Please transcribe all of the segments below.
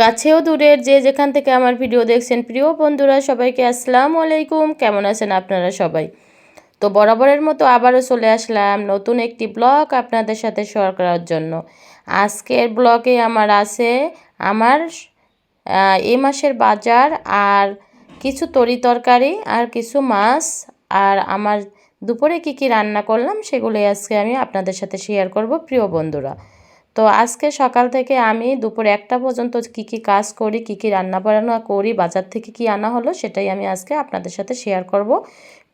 কাছেও দূরের যে যেখান থেকে আমার ভিডিও দেখছেন, প্রিয় বন্ধুরা, সবাইকে আসসালামু আলাইকুম। কেমন আছেন আপনারা সবাই? তো বরাবরের মতো আবারও চলে আসলাম নতুন একটি ব্লগ আপনাদের সাথে শেয়ার করার জন্য। আজকের ব্লগে আমার আছে আমার এ মাসের বাজার আর কিছু তরি তরকারি আর কিছু মাছ আর আমার দুপুরে কি কি রান্না করলাম সেগুলোই আজকে আমি আপনাদের সাথে শেয়ার করব, প্রিয় বন্ধুরা। তো আজকে সকাল থেকে আমি দুপুর একটা পর্যন্ত কি কি কাজ করি, কি কি রান্না বান্না করি, বাজার থেকে কি আনা হলো সেটাই আমি আজকে আপনাদের সাথে শেয়ার করব।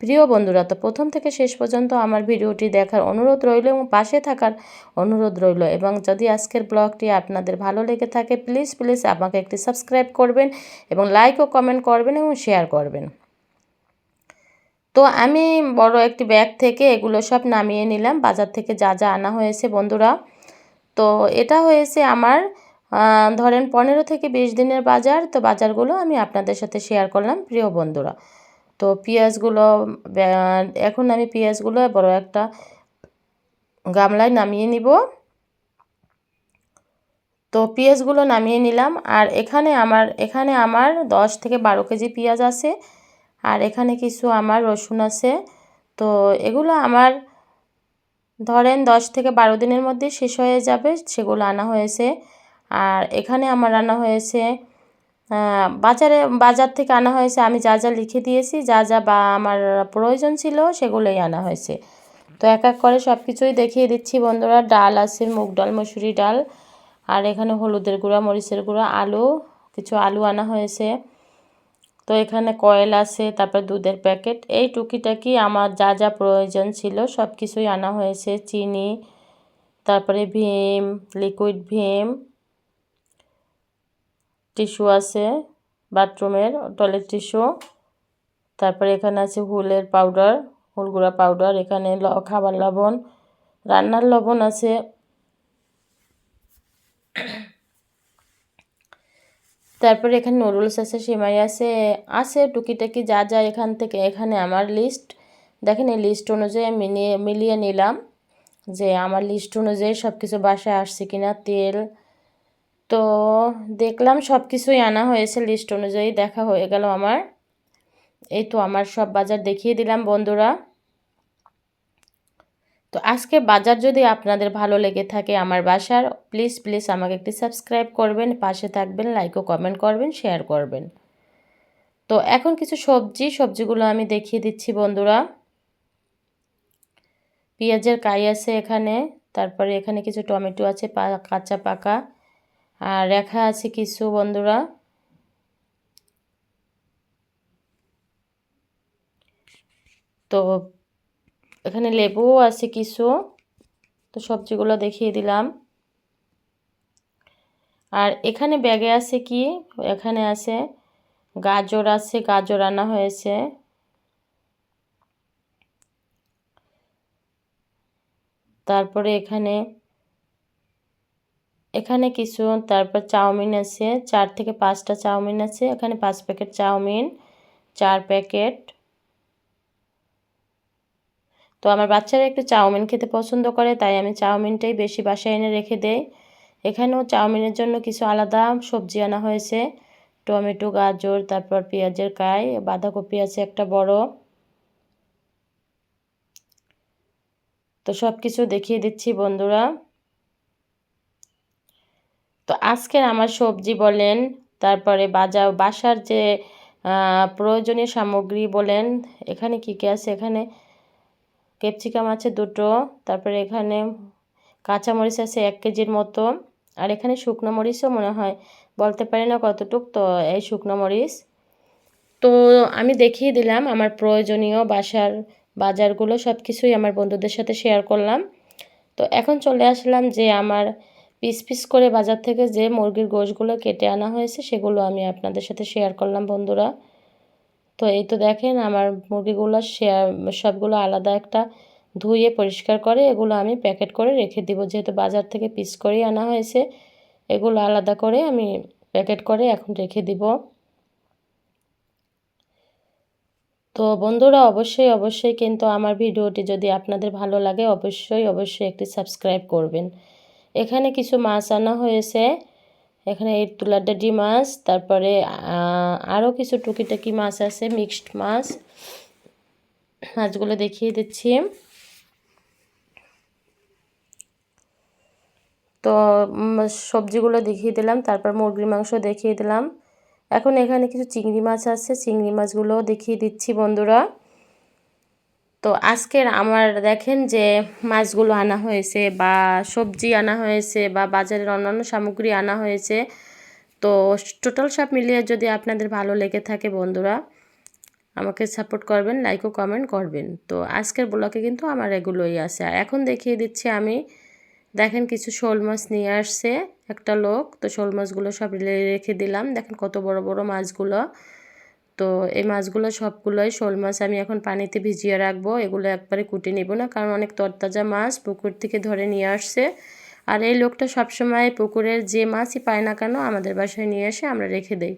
প্রিয় বন্ধুরা, তো প্রথম থেকে শেষ পর্যন্ত আমার ভিডিওটি দেখার অনুরোধ রইল এবং পাশে থাকার অনুরোধ রইল এবং যদি আজকের ব্লগটি আপনাদের ভালো লেগে থাকে প্লিজ প্লিজ আমাকে একটি সাবস্ক্রাইব করবেন এবং লাইক ও কমেন্ট করবেন এবং শেয়ার করবেন। তো আমি বড় একটি ব্যাগ থেকে এগুলো সব নামিয়ে নিলাম। বাজার থেকে যা যা আনা হয়েছে বন্ধুরা তো এটা হয়েছে আমার ধরেন পনেরো থেকে বিশ দিনের বাজার, তো বাজারগুলো আমি আপনাদের সাথে শেয়ার করলাম প্রিয় বন্ধুরা। তো পেঁয়াজগুলো এখন আমি পেঁয়াজগুলো বড় একটা গামলায় নামিয়ে নিব। তো পেঁয়াজগুলো নামিয়ে নিলাম, আর এখানে আমার এখানে আমার দশ থেকে বারো কেজি পেঁয়াজ আছে, আর এখানে কিছু আমার রসুন আছে। তো এগুলো আমার ধরেন দশ থেকে বারো দিনের মধ্যে শেষ হয়ে যাবে, সেগুলো আনা হয়েছে। আর এখানে আমার আনা হয়েছে বাজারে, বাজার থেকে আনা হয়েছে, আমি যা যা লিখে দিয়েছি, যা যা বা আমার প্রয়োজন ছিল, সেগুলোই আনা হয়েছে। তো এক এক করে সব কিছুই দেখিয়ে দিচ্ছি বন্ধুরা, ডাল আছে, মুগ ডাল, মসুরি ডাল, আর এখানে হলুদের গুঁড়া, মরিচের গুঁড়া, আলু, কিছু আলু আনা হয়েছে। তো এখানে কয়েল আছে, তারপর দুধের প্যাকেট। এই টুকিটাকি আমার যা যা প্রয়োজন ছিল সব কিছুই আনা হয়েছে। চিনি, তারপরে ভীম, লিকুইড ভীম, টিস্যু আছে বাথরুমের, টয়লেট টিস্যু। তারপরে এখানে আছে হুলের পাউডার হুলগুড়া পাউডার, এখানে খাবার লবণ। রান্নার লবণ আছে তারপরে এখানে নুডলস আছে সেমাই আছে আছে টুকিটাকি যা যা এখান থেকে, এখানে আমার লিস্ট দেখেন এই লিস্ট অনুযায়ী মিলিয়ে মিলিয়ে নিলাম যে আমার লিস্ট অনুযায়ী সব কিছু বাসায় আসছে কিনা, তেল। তো দেখলাম সব কিছুই আনা হয়েছে লিস্ট অনুযায়ী, দেখা হয়ে গেল আমার। এই তো আমার সব বাজার দেখিয়ে দিলাম বন্ধুরা। তো আজকে বাজার যদি আপনাদের ভালো লেগে থাকে আমার বাসার প্লিজ প্লিজ আমাকে একটি সাবস্ক্রাইব করবেন, পাশে থাকবেন লাইক ও কমেন্ট করবেন শেয়ার করবেন। তো এখন কিছু সবজি, সবজিগুলো আমি দেখিয়ে দিচ্ছি বন্ধুরা। পেঁয়াজের কাই আছে এখানে, তারপরে এখানে কিছু টমেটো আছে কাঁচা পাকা, আর রেখা আছে কিছু বন্ধুরা। তো এখানে লেবুও আছে কিছু। তো সবজিগুলো দেখিয়ে দিলাম। আর এখানে ব্যাগে আছে কি? এখানে আছে গাজর আছে, গাজর আনা হয়েছে। তারপরে এখানে এখানে কিছু, তারপর চাউমিন আছে, চার থেকে পাঁচটা চাউমিন আছে। এখানে পাঁচ প্যাকেট চাউমিন, চার প্যাকেট তো আমার বাচ্চারা একটু চাউমিন খেতে পছন্দ করে, তাই আমি চাউমিনটাই বেশি বাসায় এনে রেখে দেই। এখানেও চাউমিনের জন্য কিছু আলাদা সবজি আনা হয়েছে। টমেটো, গাজর, তারপর পেঁয়াজের কাই, বাঁধাকপি আছে একটা বড়। তো সব কিছু দেখিয়ে দিচ্ছি বন্ধুরা। তো আজকের আমার সবজি বলেন, তারপরে বাজার বাসার যে প্রয়োজনীয় সামগ্রী বলেন, এখানে কী কী আছে? এখানে ক্যাপসিকাম আছে দুটো, তারপরে এখানে কাঁচামরিচ আছে এক কেজির মতো, আর এখানে শুকনো মরিচও মনে হয়, বলতে পারি না কতটুক, তো এই শুকনো মরিচ। তো আমি দেখিয়ে দিলাম আমার প্রয়োজনীয় বাসার বাজারগুলো সব কিছুই আমার বন্ধুদের সাথে শেয়ার করলাম। তো এখন চলে আসলাম যে আমার পিস পিস করে বাজার থেকে যে মুরগির গোশগুলো কেটে আনা হয়েছে, সেগুলো আমি আপনাদের সাথে শেয়ার করলাম বন্ধুরা। তো এই তো দেখেন আমার মুরগিগুলো সবগুলো আলাদা একটা ধুয়ে পরিষ্কার করে, এগুলো আমি প্যাকেট করে রেখে দিব। যেহেতু বাজার থেকে পিস করেই আনা হয়েছে, এগুলো আলাদা করে আমি প্যাকেট করে এখন রেখে দিব। তো বন্ধুরা, অবশ্যই অবশ্যই কিন্তু আমার ভিডিওটি যদি আপনাদের ভালো লাগে, অবশ্যই অবশ্যই একটি সাবস্ক্রাইব করবেন। এখানে কিছু মাছ আনা হয়েছে। এখানে এই তুলাডাডি মাছ, তারপরে আরও কিছু টুকিটাকি মাছ আছে, মিক্সড মাছ। মাছগুলো দেখিয়ে দিচ্ছি। তো সবজিগুলো দেখিয়ে দিলাম, তারপর মুরগির মাংস দেখিয়ে দিলাম। এখন এখানে কিছু চিংড়ি মাছ আছে, চিংড়ি মাছগুলোও দেখিয়ে দিচ্ছি বন্ধুরা। তো আজকের আমার দেখেন যে মাছগুলো আনা হয়েছে বা সবজি আনা হয়েছে বা বাজারের অন্যান্য সামগ্রী আনা হয়েছে। তো টোটাল সব মিলিয়ে যদি আপনাদের ভালো লেগে থাকে বন্ধুরা, আমাকে সাপোর্ট করবেন, লাইক ও কমেন্ট করবেন। তো আজকের ব্লকে কিন্তু আমার এগুলোই আছে। আর এখন দেখিয়ে দিচ্ছি আমি, দেখেন কিছু শোল মাছ নিয়ে আসছে একটা লোক। তো শোল মাছগুলো সব রেখে দিলাম। দেখেন কত বড় বড় মাছগুলো। তো এই মাছগুলো সবগুলোই শোল মাছ আমি এখন পানিতে ভিজিয়ে রাখব। এগুলো একবারে কুটে নেব না, কারণ অনেক তরতাজা মাছ পুকুর থেকে ধরে নিয়ে আসছে। আর এই লোকটা সবসময় পুকুরের যে মাছই পায় না কেন আমাদের বাসায় নিয়ে এসে আমরা রেখে দেই।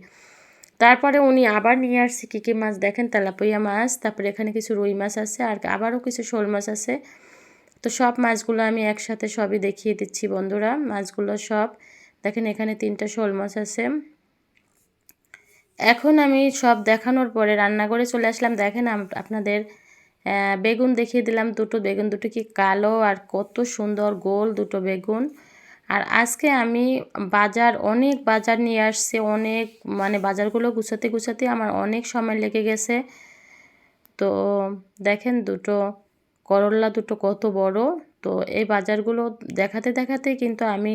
তারপরে উনি আবার নিয়ে আসছে কী কী মাছ দেখেন? তেলাপইয়া মাছ, তারপরে এখানে কিছু রুই মাছ আছে, আর আবারও কিছু শোল মাছ আছে। তো সব মাছগুলো আমি একসাথে সবই দেখিয়ে দিচ্ছি বন্ধুরা, মাছগুলো সব। দেখেন এখানে তিনটা শোল মাছ আছে। এখন আমি সব দেখানোর পরে রান্না করে চলে আসলাম। দেখেন আপনাদের বেগুন দেখিয়ে দিলাম। দুটো বেগুন, দুটো কি কালো আর কত সুন্দর গোল দুটো বেগুন। আর আজকে আমি বাজার, অনেক বাজার নিয়ে আসছে, অনেক মানে বাজারগুলো গুছাতে গুছাতে আমার অনেক সময় লেগে গেছে। তো দেখেন দুটো করল্লা দুটো কত বড়। তো এই বাজারগুলো দেখাতে দেখাতে কিন্তু আমি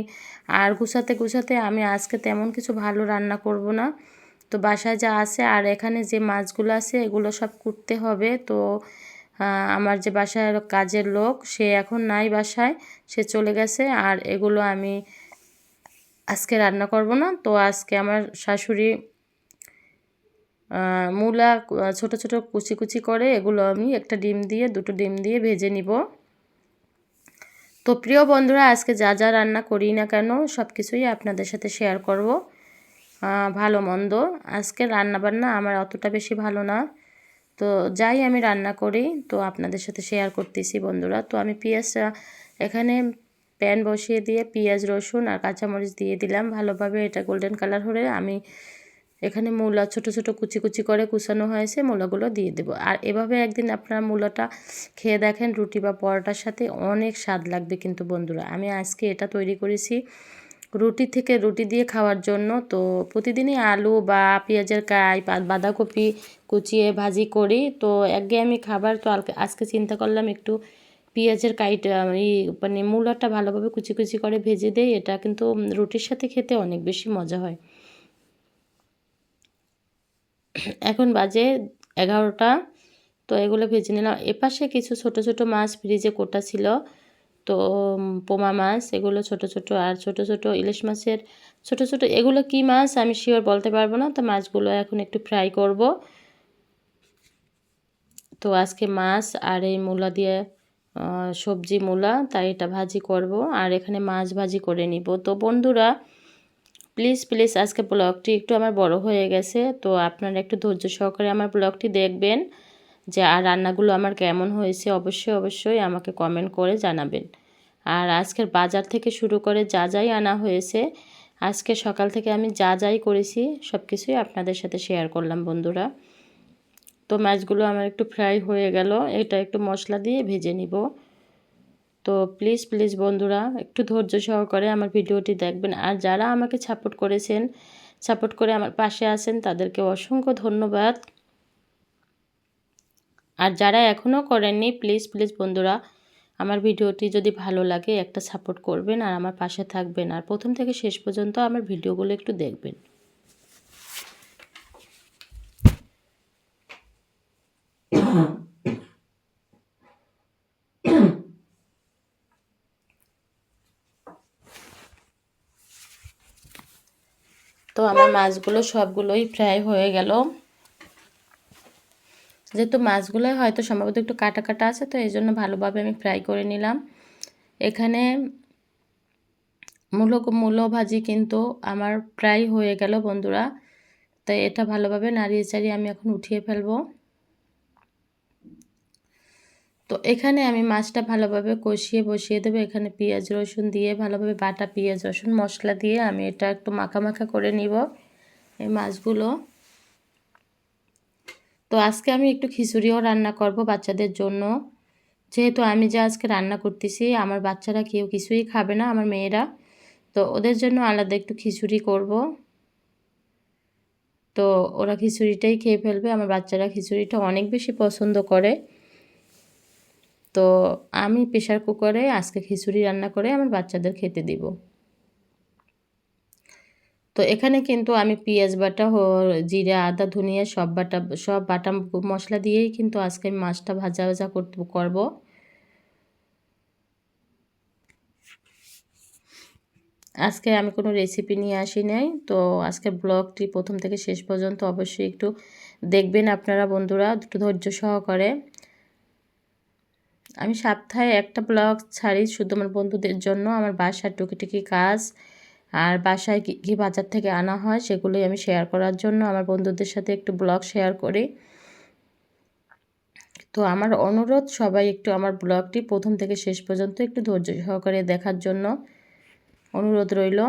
আর গুছাতে গুছাতে আমি আজকে তেমন কিছু ভালো রান্না করব না। তো বাসায় যা আছে আর এখানে যে মাছগুলো আছে এগুলো সব কুটতে হবে। তো আমার যে বাসায় কাজের লোক, সে এখন নাই বাসায়, সে চলে গেছে আর এগুলো আমি আজকে রান্না করব না। তো আজকে আমার শাশুড়ি মূলা, ছোট ছোট কুচি কুচি করে এগুলো আমি একটা ডিম দিয়ে, দুটো ডিম দিয়ে ভেজে নিব। তো প্রিয় বন্ধুরা, আজকে যা যা রান্না করি না কেন সব কিছুই আপনাদের সাথে শেয়ার করব। ভালো মন্দ। আজকে রান্না বান্না আমার অতটা বেশি ভালো না। তো যাই আমি রান্না করি, তো আপনাদের সাথে শেয়ার করতেছি বন্ধুরা। তো আমি পেঁয়াজ এখানে প্যান বসিয়ে দিয়ে পেঁয়াজ, রসুন আর কাঁচামরিচ দিয়ে দিলাম। ভালোভাবে এটা গোল্ডেন কালার হলে আমি এখানে মূলা, ছোট ছোট, কুচি কুচি করে কুচানো হয়েছে, মূলাগুলো দিয়ে দেব। আর এভাবে একদিন আপনারা মূলাটা খেয়ে দেখেন, রুটি বা পরোটার সাথে অনেক স্বাদ লাগবে কিন্তু বন্ধুরা। আমি আজকে এটা তৈরি করেছি। রুটি থেকে রুটি দিয়ে খাওয়ার জন্য। তো প্রতিদিনই আলু বা পেঁয়াজের কাই বাঁধাকপি কুচিয়ে ভাজি করি। তো একগে আমি খাবার, তো আজকে চিন্তা করলাম একটু পেঁয়াজের কাইটা এই মানে মূলাটা ভালোভাবে কুচি কুচি করে ভেজে দেই। এটা কিন্তু রুটির সাথে খেতে অনেক বেশি মজা হয়। এখন বাজে এগারোটা। তো এগুলো ভেজে নিলাম। এপাশে কিছু ছোট ছোট মাছ ফ্রিজে কোটা ছিল। তো পোমা মাছ, এগুলো ছোট ছোট। আর ছোট ছোট ইলিশ মাছের ছোট ছোট, এগুলো কি মাছ? আমি শিওর বলতে পারব না। তো মাছগুলো এখন একটু ফ্রাই করব। তো আজকে মাছ আর এই মূলা দিয়ে সবজি মূলা, তাই এটা ভাজি করব। আর এখানে মাছ ভাজি করে নিব। তো বন্ধুরা প্লিজ প্লিজ আজকে ব্লগটি একটু আমার বড় হয়ে গেছে। তো আপনারা একটু ধৈর্য সহকারে আমার ব্লগটি দেখবেন। যে, আর রান্নাগুলো আমার কেমন হয়েছে? অবশ্যই অবশ্যই আমাকে কমেন্ট করে জানাবেন। আর আজকের বাজার থেকে শুরু করে যা যাই আনা হয়েছে, আজকে সকাল থেকে আমি যা যাই করেছি সব কিছুই আপনাদের সাথে শেয়ার করলাম বন্ধুরা। তো মাছগুলো আমার একটু ফ্রাই হয়ে গেল, এটা একটু মশলা দিয়ে ভেজে নিব। তো প্লিজ প্লিজ বন্ধুরা, একটু ধৈর্য সহকারে আমার ভিডিওটি দেখবেন। আর যারা আমাকে সাপোর্ট করেছেন সাপোর্ট করে আমার পাশে আছেন, তাদেরকে অসংখ্য ধন্যবাদ। আর যারা এখনও করেননি প্লিজ প্লিজ বন্ধুরা, আমার ভিডিওটি যদি ভালো লাগে, একটা সাপোর্ট করবেন আর আমার পাশে থাকবেন। আর প্রথম থেকে শেষ পর্যন্ত আমার ভিডিওগুলো একটু দেখবেন। তো আমার মাছগুলো সবগুলোই ফ্রাই হয়ে গেল। যেহেতু মাছগুলো হয়তো সম্ভবত একটু কাটা কাটা আছে, তো এই জন্য ভালোভাবে আমি ফ্রাই করে নিলাম। এখানে মূলো মূলো ভাজি কিন্তু আমার ফ্রাই হয়ে গেল বন্ধুরা তাই এটা ভালোভাবে নাড়িয়ে চাড়িয়ে আমি এখন উঠিয়ে ফেলব। তো এখানে আমি মাছটা ভালোভাবে কষিয়ে বসিয়ে দেবো, এখানে পেঁয়াজ রসুন দিয়ে ভালোভাবে বাটা পেঁয়াজ রসুন মশলা দিয়ে আমি এটা একটু মাখা মাখা করে নিব এই মাছগুলো। তো আজকে আমি একটু খিচুড়িও রান্না করব বাচ্চাদের জন্য। যেহেতু আমি যে আজকে রান্না করতেছি, আমার বাচ্চারা কেউ কিছুই খাবে না, আমার মেয়েরা। তো ওদের জন্য আলাদা একটু খিচুড়ি করব। তো ওরা খিচুড়িটাই খেয়ে ফেলবে, আমার বাচ্চারা খিচুড়িটা অনেক বেশি পছন্দ করে। তো আমি প্রেশার কুকারে আজকে খিচুড়ি রান্না করে আমার বাচ্চাদের খেতে দিব। তো এখানে কিন্তু আমি পেঁয়াজ বাটা জিরা, আদা, ধনিয়া সব বাটা সব বাটা মশলা দিয়েই কিন্তু আজকে আমি মাছটা ভাজা ভাজা করতে করব। আজকে আমি কোনো রেসিপি নিয়ে আসি নাই, তো আজকে ব্লগটি প্রথম থেকে শেষ পর্যন্ত অবশ্যই একটু দেখবেন আপনারা বন্ধুরা, একটু ধৈর্য সহকারে। আমি সপ্তাহে একটা ব্লগ ছাড়ি শুধু আমার বন্ধুদের জন্য, আমার বাসার টুকিটুকি কাজ আর বাসায় কী কী বাজার থেকে আনা হয় সেগুলোই আমি শেয়ার করার জন্য। আমার বন্ধুদের সাথে একটু ব্লগ শেয়ার করি। তো আমার অনুরোধ, সবাই একটু আমার ব্লগটি প্রথম থেকে শেষ পর্যন্ত একটু ধৈর্য সহকারে দেখার জন্য অনুরোধ রইল।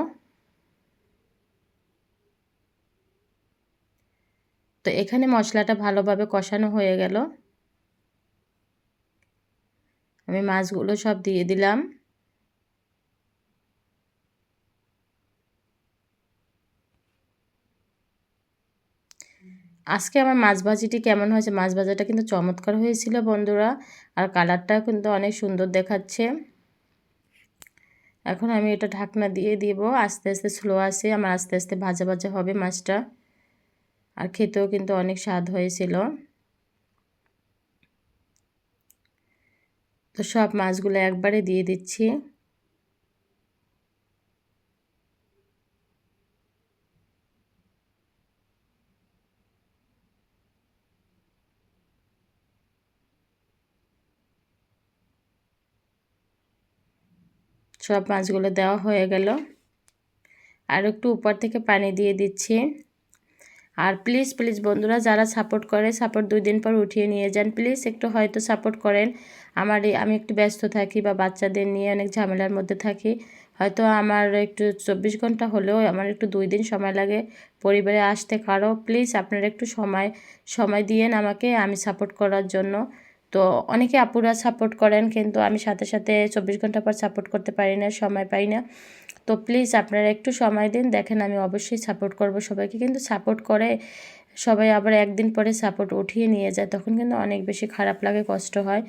তো এখানে মশলাটা ভালোভাবে কষানো হয়ে গেল। আমি মাছগুলো সব দিয়ে দিলাম। আজকে আমার মাছ ভাজিটি কেমন হয়েছে? মাছ ভাজাটা কিন্তু চমৎকার হয়েছিল বন্ধুরা, আর কালারটা কিন্তু অনেক সুন্দর দেখাচ্ছে। এখন আমি এটা ঢাকনা দিয়ে দিব, আস্তে আস্তে স্লো আসে, আমার আস্তে আস্তে ভাজা ভাজা হবে মাছটা, আর খেতেও কিন্তু অনেক স্বাদ হয়েছিল। তো সব মাছগুলো একবারে দিয়ে দিচ্ছি। সব মাছগুলো দেওয়া হয়ে গেল। আর একটু উপর থেকে পানি দিয়ে দিচ্ছি। আর প্লিজ প্লিজ বন্ধুরা, যারা সাপোর্ট করে সাপোর্ট দুই দিন পর উঠিয়ে নিয়ে যান। প্লিজ একটু হয়তো সাপোর্ট করেন। আমার আমি একটু ব্যস্ত থাকি বা বাচ্চাদের নিয়ে অনেক ঝামেলার মধ্যে থাকি। হয়তো আমার একটু চব্বিশ ঘণ্টা হলেও আমার একটু দুই দিন সময় লাগে পরিবারে আসতে। কারও প্লিজ আপনারা একটু সময় সময় দিয়েন আমাকে, আমি সাপোর্ট করার জন্য। তো অনেকে আপুরা সাপোর্ট করেন, কিন্তু আমি সাথে সাথে চব্বিশ ঘণ্টা পর সাপোর্ট করতে পারি না, সময় পাই না। তো প্লিজ আপনারা একটু সময় দিন, দেখেন আমি অবশ্যই সাপোর্ট করব সবাইকে। কিন্তু সাপোর্ট করে সবাই আবার একদিন পরে সাপোর্ট উঠিয়ে নিয়ে যায়, তখন কিন্তু অনেক বেশি খারাপ লাগে, কষ্ট হয়।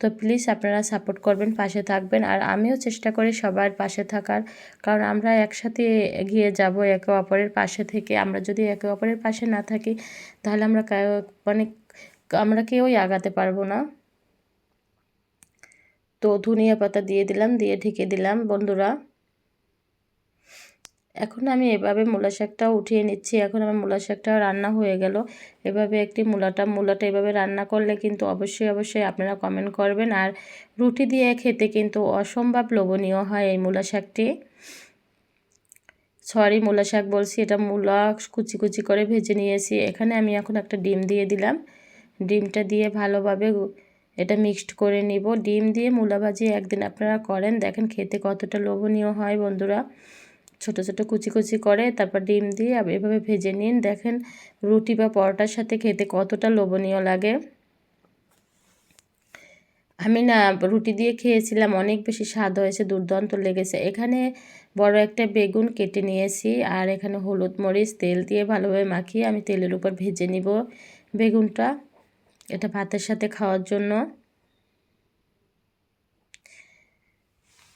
তো প্লিজ আপনারা সাপোর্ট করবেন, পাশে থাকবেন। আর আমিও চেষ্টা করি সবার পাশে থাকার, কারণ আমরা একসাথে এগিয়ে যাব, একে অপরের পাশে থেকে। আমরা যদি একে অপরের পাশে না থাকি, তাহলে আমরা মানে আমরা কেউই আগাতে পারব না। তো ধনিয়া পাতা দিয়ে দিলাম, দিয়ে ঢেকে দিলাম, বন্ধুরা। এখন আমি এভাবে মূলা শাকটা উঠিয়ে নিচ্ছি। এখন আমার মূলা শাকটা রান্না হয়ে গেল। এভাবে একটি মূলাটা মূলাটা এভাবে রান্না করলে কিন্তু অবশ্যই অবশ্যই আপনারা কমেন্ট করবেন। আর রুটি দিয়ে খেতে কিন্তু অসম্ভব লোভনীয় হয় এই মূলা শাকটি। সরি মূলা শাক বলছি, এটা মূলা কুচি কুচি করে ভেজে নিয়েছি। এখানে আমি এখন একটা ডিম দিয়ে দিলাম। ডিমটা দিয়ে ভালোভাবে এটা মিক্সড করে নিব। ডিম দিয়ে মূলা ভাজি একদিন আপনারা করেন। দেখেন খেতে কতটা লোভনীয় হয় বন্ধুরা। ছোট ছোট, কুচি কুচি করে তারপর ডিম দিয়ে এভাবে ভেজে নিন। দেখেন রুটি বা পরোটার সাথে খেতে কতটা লোভনীয় লাগে। আমি না রুটি দিয়ে খেয়েছিলাম, অনেক বেশি স্বাদ হয়েছে, দুর্দান্ত লেগেছে। এখানে বড় একটা বেগুন কেটে নিয়েছি আর এখানে হলুদ মরিচ, তেল দিয়ে ভালোভাবে মাখিয়ে আমি তেলের উপর ভেজে নিব বেগুনটা। এটা ভাতের সাথে খাওয়ার জন্য।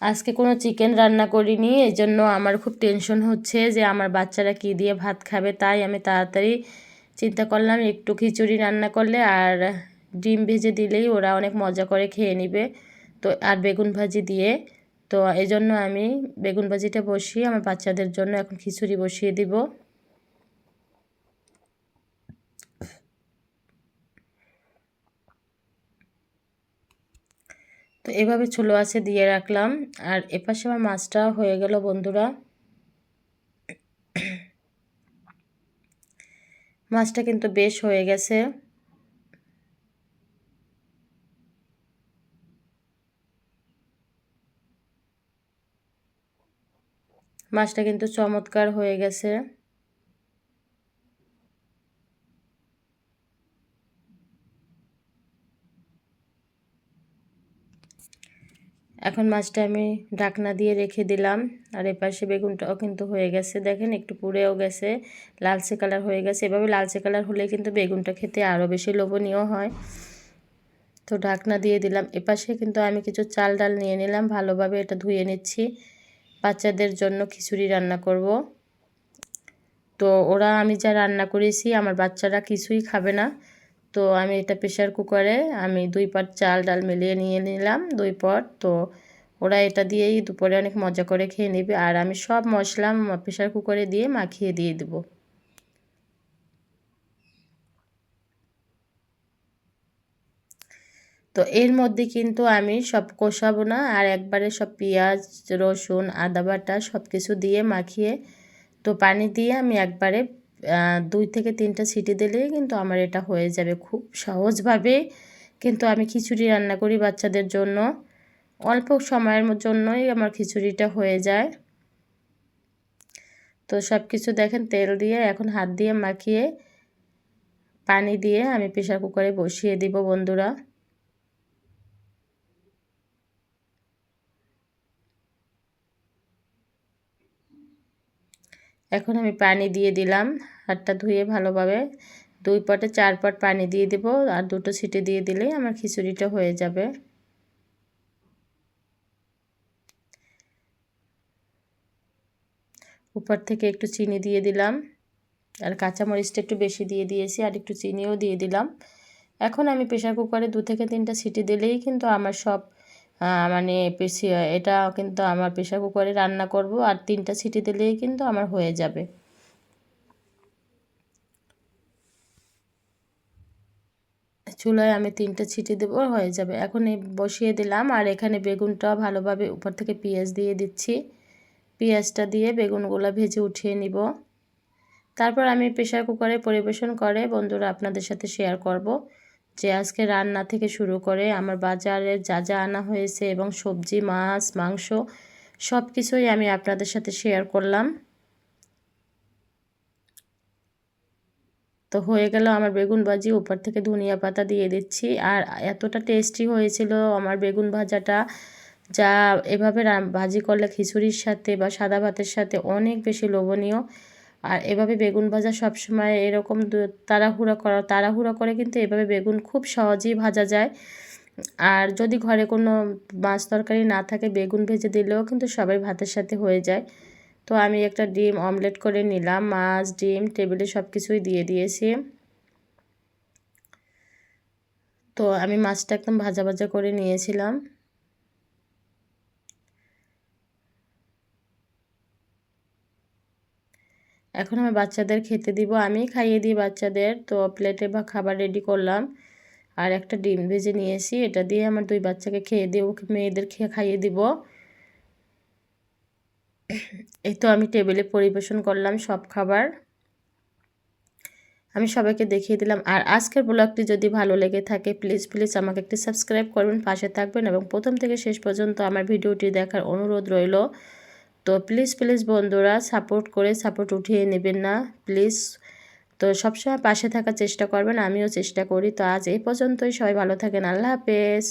আজকে কোনো চিকেন রান্না করিনি এই জন্য আমার খুব টেনশন হচ্ছে যে আমার বাচ্চারা কি দিয়ে ভাত খাবে, তাই আমি তাড়াতাড়ি চিন্তা করলাম একটু খিচুড়ি রান্না করলে আর ডিম ভেজে দিলেই ওরা অনেক মজা করে খেয়ে নিবে। তো আর বেগুন ভাজি দিয়ে। তো এই জন্য আমি বেগুন ভাজিটা বসিয়ে আমার বাচ্চাদের জন্য এখন খিচুড়ি বসিয়ে দিব। তো এভাবে চুলো আছে দিয়ে রাখলাম। আর এপাশে আমার মাছটা হয়ে গেল বন্ধুরা। মাছটা কিন্তু বেশ হয়ে গেছে। মাছটা কিন্তু চমৎকার হয়ে গেছে। এখন মাছটা আমি ঢাকনা দিয়ে রেখে দিলাম। আর এপাশে বেগুনটাও কিন্তু হয়ে গেছে। দেখেন একটু পুড়েও গেছে, লালচে কালার হয়ে গেছে। এভাবে লালচে কালার হলে কিন্তু বেগুনটা খেতে আরও বেশি লোভনীয় হয়। তো ঢাকনা দিয়ে দিলাম। এপাশে কিন্তু আমি কিছু চাল ডাল নিয়ে নিলাম। ভালোভাবে এটা ধুয়ে নিচ্ছি। বাচ্চাদের জন্য খিচুড়ি রান্না করব। তো ওরা আমি যা রান্না করেছি, আমার বাচ্চারা কিছুই খাবে না। তো আমি এটা প্রেশার কুকারে আমি দুই পাট চাল, ডাল মিলিয়ে নিয়ে নিলাম, দুই পট। তো ওরা এটা দিয়েই দুপুরে অনেক মজা করে খেয়ে নেবে। আর আমি সব মশলা প্রেশার কুকারে দিয়ে মাখিয়ে দিয়ে দেবো। তো এর মধ্যে কিন্তু আমি সব কষাবো না, আর একবারে সব পেঁয়াজ, রসুন, আদা বাটা সব কিছু দিয়ে মাখিয়ে তো পানি দিয়ে আমি একবারে দুই থেকে তিনটা সিটি দিলেই কিন্তু আমার এটা হয়ে যাবে খুব সহজভাবে। কিন্তু আমি খিচুড়ি রান্না করি বাচ্চাদের জন্য। অল্প সময়ের জন্যই আমার খিচুড়িটা হয়ে যায়। তো সব কিছু দেখেন, তেল দিয়ে, এখন হাত দিয়ে মাখিয়ে পানি দিয়ে আমি প্রেশার কুকারে বসিয়ে দিব বন্ধুরা। এখন আমি পানি দিয়ে দিলাম। হাতটা ধুয়ে ভালোভাবে দুই পটে, চার পট পানি দিয়ে দেব আর দুটো সিটি দিয়ে দিলেই আমার খিচুড়িটা হয়ে যাবে। উপর থেকে একটু চিনি দিয়ে দিলাম আর কাঁচামরিচটা একটু বেশি দিয়ে দিয়েছি আর একটু চিনিও দিয়ে দিলাম। এখন আমি প্রেশার কুকারে দু থেকে তিনটা সিটি দিলেই কিন্তু আমার সব মানে এটা কিন্তু আমার প্রেশার কুকারে রান্না করব আর তিনটা সিটি দিলেই কিন্তু আমার হয়ে যাবে। চুলায় আমি তিনটা ছিটি দেবো, হয়ে যাবে। এখন বসিয়ে দিলাম আর এখানে বেগুনটা ভালোভাবে উপর থেকে পেঁয়াজ দিয়ে দিচ্ছি। পেঁয়াজটা দিয়ে বেগুনগুলো ভেজে উঠিয়ে নিব। তারপর আমি প্রেশার কুকারে পরিবেশন করে বন্ধুরা আপনাদের সাথে শেয়ার করব যে আজকে রান্না থেকে শুরু করে আমার বাজারে যা যা আনা হয়েছে এবং সবজি, মাছ, মাংস সব কিছুই আমি আপনাদের সাথে শেয়ার করলাম। তো হয়ে গেল আমার বেগুন ভাজি উপর থেকে ধনিয়া পাতা দিয়ে দিচ্ছি। আর এতটা টেস্টি হয়েছিল আমার বেগুন ভাজাটা, যা এভাবে ভাজি করলে খিচুড়ির সাথে বা সাদা ভাতের সাথে অনেক বেশি লোভনীয়। আর এভাবে বেগুন ভাজা সবসময় এরকম তাড়াহুড়া করা, তাড়াহুড়া করে কিন্তু এভাবে বেগুন খুব সহজেই ভাজা যায়। আর যদি ঘরে কোনো মাছ তরকারি না থাকে, বেগুন ভেজে দিলেও কিন্তু সবাই ভাতের সাথে হয়ে যায়। তো আমি একটা ডিম অমলেট করে নিলাম, মাছ, ডিম, টেবিলে সব কিছুই দিয়ে দিয়েছি। তো আমি মাছটা একদম ভাজা ভাজা করে নিয়েছিলাম। এখন আমি বাচ্চাদের খেতে দিব। আমি খাইয়ে দিই বাচ্চাদের। তো প্লেটে বা খাবার রেডি করলাম আর একটা ডিম ভেজে নিয়েছি। এটা দিয়ে আমার দুই বাচ্চাকে খেয়ে দিয়ে মেয়েদের খেয়ে খাইয়ে দিব। এই তো আমি টেবিলে পরিবেশন করলাম সব খাবার। আমি সবাইকে দেখিয়ে দিলাম। আর আজকের ব্লগটি যদি ভালো লেগে থাকে প্লিজ প্লিজ আমাকে একটি সাবস্ক্রাইব করবেন, পাশে থাকবেন এবং প্রথম থেকে শেষ পর্যন্ত আমার ভিডিওটি দেখার অনুরোধ রইল। তো প্লিজ প্লিজ বন্ধুরা সাপোর্ট করে সাপোর্ট উঠিয়ে নেবেন না প্লিজ তো সবসময় পাশে থাকার চেষ্টা করবেন, আমিও চেষ্টা করি। তো আজ এই পর্যন্তই, সবাই ভালো থাকেন, আল্লাহ হাফেজ।